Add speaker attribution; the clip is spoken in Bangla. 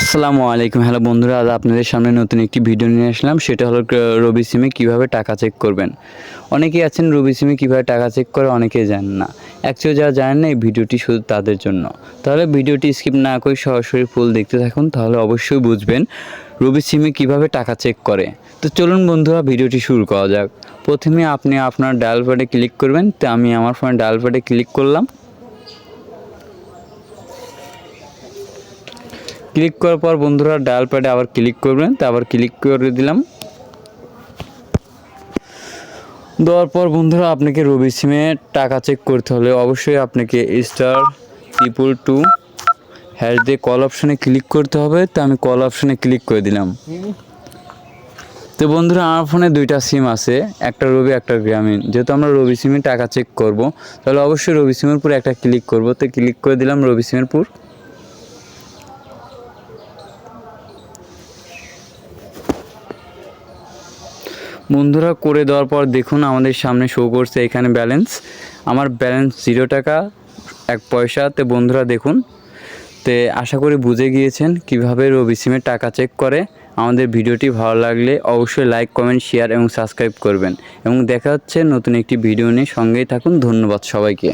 Speaker 1: আসসালামু আলাইকুম। হ্যালো বন্ধুরা, আজ আপনাদের সামনে নতুন একটি ভিডিও নিয়ে আসলাম। সেটা হলো রবি সিমে কীভাবে টাকা চেক করবেন। অনেকেই আছেন রবি সিমে কীভাবে টাকা চেক করে, অনেকেই জানেন না। অ্যাকচুয়ালি যারা জানেন না, এই ভিডিওটি শুধু তাদের জন্য। তাহলে ভিডিওটি স্কিপ না করে সরাসরি ফুল দেখতে থাকুন, তাহলে অবশ্যই বুঝবেন রবি সিমে কীভাবে টাকা চেক করে। তো চলুন বন্ধুরা, ভিডিওটি শুরু করা যাক। প্রথমে আপনি আপনার ডায়াল প্যাডে ক্লিক করবেন। তো আমি আমার ফোনে ডায়াল প্যাডে ক্লিক করলাম। ক্লিক করার পর বন্ধুরা ডায়াল প্যাডে আবার ক্লিক করবেন, তো আবার ক্লিক করে দিলাম। দেওয়ার পর বন্ধুরা আপনাকে রবি সিমে টাকা চেক করতে হলে অবশ্যই আপনাকে স্টার ট্রিপল টু হ্যাশ দিয়ে কল অপশানে ক্লিক করতে হবে, তো আমি কল অপশানে ক্লিক করে দিলাম। তো বন্ধুরা আমার ফোনে দুইটা সিম আছে, একটা রবি, একটা গ্রামীণ। যেহেতু আমরা রবি সিমে টাকা চেক করব, তাহলে অবশ্যই রবি সিমের একটা ক্লিক করব। তো ক্লিক করে দিলাম রবি সিমের পুর বন্ধুরা, করে দেওয়ার পর দেখুন আমাদের সামনে শো করছে এখানে ব্যালেন্স আমার ব্যালেন্স জিরো টাকা, এক পয়সাতে বন্ধুরা দেখুন। তে আশা করি বুঝে গিয়েছেন কীভাবে রবি সিমে টাকা চেক করে। আমাদের ভিডিওটি ভালো লাগলে অবশ্যই লাইক কমেন্ট শেয়ার এবং সাবস্ক্রাইব করবেন। এবং দেখা হচ্ছে নতুন একটি ভিডিও নিয়ে। সঙ্গেই থাকুন, ধন্যবাদ সবাইকে।